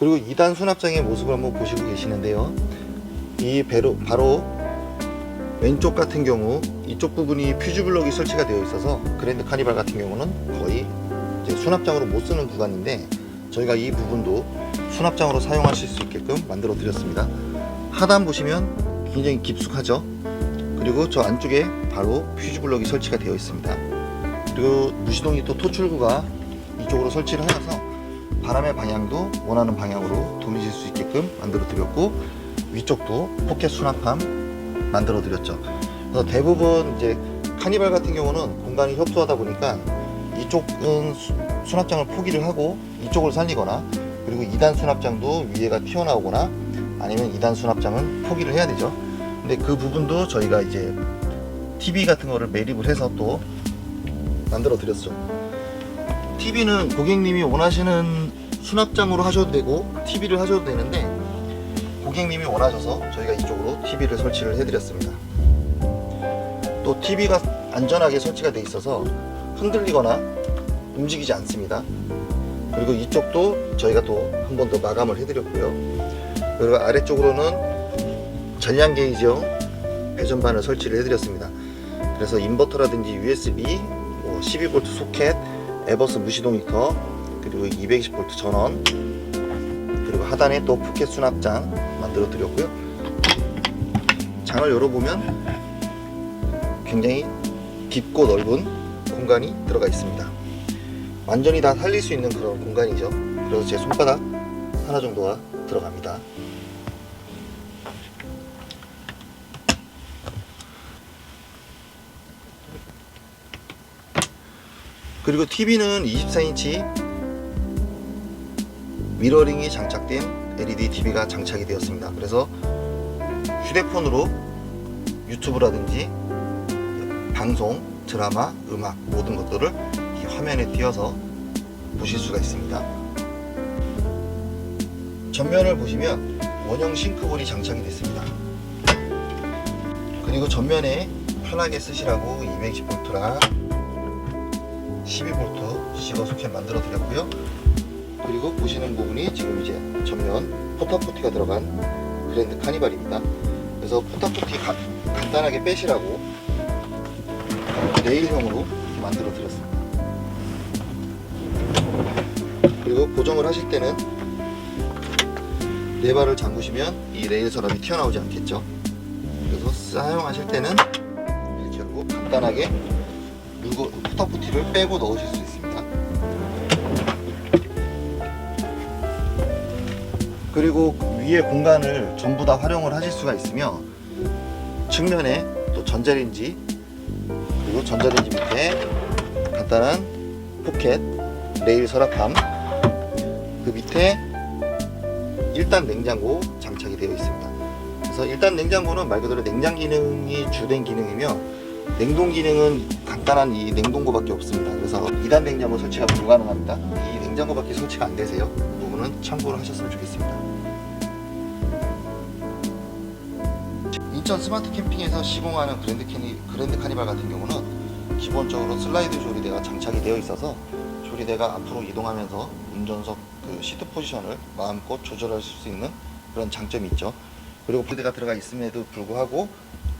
그리고 2단 수납장의 모습을 한번 보시고 계시는데요. 이 배로 바로 왼쪽 같은 경우 이쪽 부분이 퓨즈 블럭이 설치가 되어 있어서 그랜드 카니발 같은 경우는 거의 수납장으로 못 쓰는 구간인데 저희가 이 부분도 수납장으로 사용하실 수 있게끔 만들어 드렸습니다. 하단 보시면 굉장히 깊숙하죠. 그리고 저 안쪽에 바로 퓨즈 블럭이 설치가 되어 있습니다. 그리고 무시동이 또 토출구가 이쪽으로 설치를 하여서 바람의 방향도 원하는 방향으로 돌리실 수 있게끔 만들어 드렸고 위쪽도 포켓 수납함 만들어 드렸죠. 그래서 대부분 이제 카니발 같은 경우는 공간이 협소하다 보니까 이쪽은 수, 수납장을 포기를 하고 이쪽을 살리거나 그리고 2단 수납장도 위에가 튀어나오거나 아니면 2단 수납장은 포기를 해야 되죠. 근데 그 부분도 저희가 이제 TV 같은 거를 매립을 해서 또 만들어 드렸죠. TV는 고객님이 원하시는 수납장으로 하셔도 되고 TV를 하셔도 되는데 고객님이 원하셔서 저희가 이쪽으로 TV를 설치를 해드렸습니다. 또 TV가 안전하게 설치가 돼 있어서 흔들리거나 움직이지 않습니다. 그리고 이쪽도 저희가 또 한 번 더 마감을 해드렸고요. 그리고 아래쪽으로는 전량 게이지형 배전반을 설치를 해드렸습니다. 그래서 인버터라든지 USB, 뭐 12V 소켓, 에버스 무시동 히터, 그리고 220V 전원, 그리고 하단에 또 포켓 수납장 만들어 드렸고요. 장을 열어보면 굉장히 깊고 넓은 공간이 들어가 있습니다. 완전히 다 살릴 수 있는 그런 공간이죠. 그래서 제 손바닥 하나 정도가 들어갑니다. 그리고 TV는 24인치 미러링이 장착된 LED TV가 장착이 되었습니다. 그래서 휴대폰으로 유튜브라든지 방송, 드라마, 음악 모든 것들을 이 화면에 띄어서 보실 수가 있습니다. 전면을 보시면 원형 싱크볼이 장착이 됐습니다. 그리고 전면에 편하게 쓰시라고 220V랑 12V 시거 소켓 만들어 드렸고요. 그리고 보시는 부분이 지금 이제 전면 포타포티가 들어간 그랜드 카니발입니다. 그래서 포타포티 가- 간단하게 빼시라고 레일형으로 만들어 드렸습니다. 그리고 고정을 하실 때는 레바를 잠그시면 이 레일 서랍이 튀어나오지 않겠죠. 그래서 사용하실 때는 이렇게 하고 간단하게 포타포티를 빼고 넣으실 수 있습니다. 그리고 위에 공간을 전부 다 활용을 하실 수가 있으며 측면에 또 전자레인지 그리고 전자레인지 밑에 간단한 포켓 레일 서랍함 그 밑에 1단 냉장고 장착이 되어 있습니다. 그래서 1단 냉장고는 말 그대로 냉장 기능이 주된 기능이며 냉동 기능은 간단한 이 냉동고밖에 없습니다. 그래서 2단 냉장고 설치가 불가능합니다. 이 냉장고밖에 설치가 안 되세요. 그 부분은 참고를 하셨으면 좋겠습니다. 인천 스마트 캠핑에서 시공하는 그랜드 캐니 그랜드 카니발 같은 경우는 기본적으로 슬라이드 조리대가 장착이 되어 있어서 조리대가 앞으로 이동하면서 운전석 그 시트 포지션을 마음껏 조절할 수 있는 그런 장점이 있죠. 그리고 볼드가 들어가 있음에도 불구하고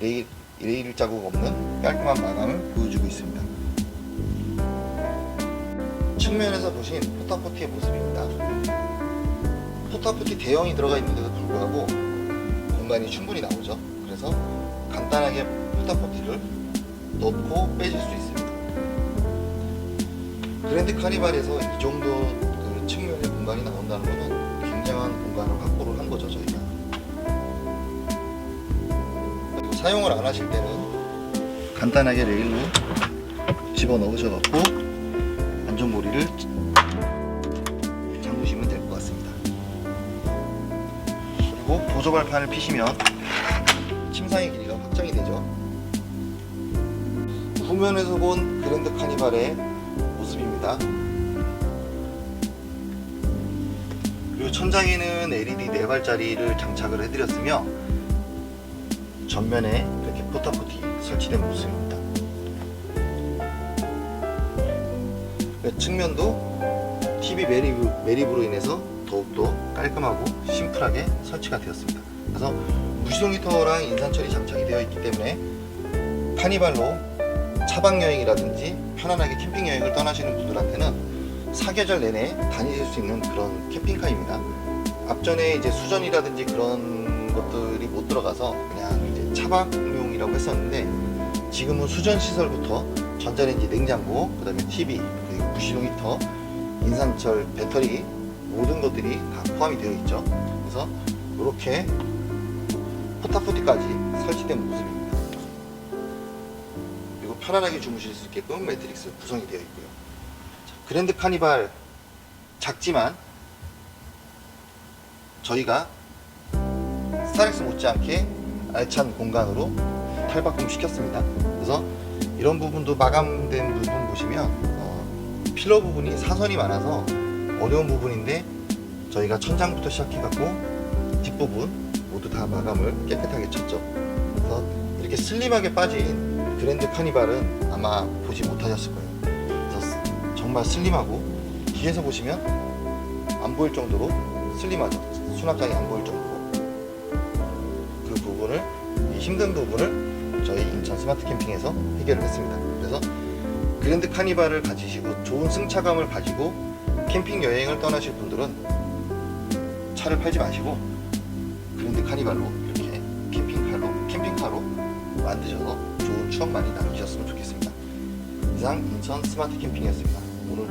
레일, 레일 자국 없는 깔끔한 마감을 보여주고 있습니다. 측면에서 보신 포타포티의 모습입니다. 포타포티 대형이 들어가 있는데도 불구하고 공간이 충분히 나오죠. 그래서 간단하게 포타포티를 넣고 빼실 수 있습니다. 그랜드 카니발에서 이 정도 그 측면의 공간이 나온다는 것은 굉장한 공간을 확보를 한 거죠 저희가. 그리고 사용을 안 하실 때는 간단하게 레일로 집어 넣으셔갖고 안전고리를 그리고 보조발판을 피시면 침상의 길이가 확정이 되죠. 후면에서 본 그랜드 카니발의 모습입니다. 그리고 천장에는 LED 4발짜리를 장착을 해드렸으며 전면에 이렇게 포타포티 설치된 모습입니다. 네, 측면도 TV 매립, 매립으로 인해서 더욱더 깔끔하고 심플하게 설치가 되었습니다. 그래서 무시동 히터랑 인산철이 장착이 되어 있기 때문에 카니발로 차박 여행이라든지 편안하게 캠핑 여행을 떠나시는 분들한테는 사계절 내내 다니실 수 있는 그런 캠핑카입니다. 앞전에 이제 수전이라든지 그런 것들이 못 들어가서 그냥 이제 차박용이라고 했었는데 지금은 수전 시설부터 전자레인지, 냉장고, 그다음에 TV, 그리고 무시동 히터, 인산철, 배터리 모든 것들이 다 포함이 되어 있죠. 그래서 이렇게 포타포티까지 설치된 모습입니다. 그리고 편안하게 주무실 수 있게끔 매트릭스 구성이 되어 있고요. 자, 그랜드 카니발 작지만 저희가 스타렉스 못지않게 알찬 공간으로 탈바꿈 시켰습니다. 그래서 이런 부분도 마감된 부분 보시면 어, 필러 부분이 사선이 많아서 어려운 부분인데 저희가 천장부터 시작해갖고 뒷부분 모두 다 마감을 깨끗하게 쳤죠. 그래서 이렇게 슬림하게 빠진 그랜드 카니발은 아마 보지 못하셨을 거예요. 그래서 정말 슬림하고 뒤에서 보시면 안 보일 정도로 슬림하죠. 수납장이 안 보일 정도로 그 부분을 이 힘든 부분을 저희 인천 스마트 캠핑에서 해결을 했습니다. 그래서 그랜드 카니발을 가지시고 좋은 승차감을 가지고 캠핑 여행을 떠나실 분들은 차를 팔지 마시고 그랜드 카니발로 이렇게 캠핑카로 캠핑카로 만드셔서 좋은 추억 많이 남기셨으면 좋겠습니다. 이상 인천 스마트 캠핑이었습니다. 오늘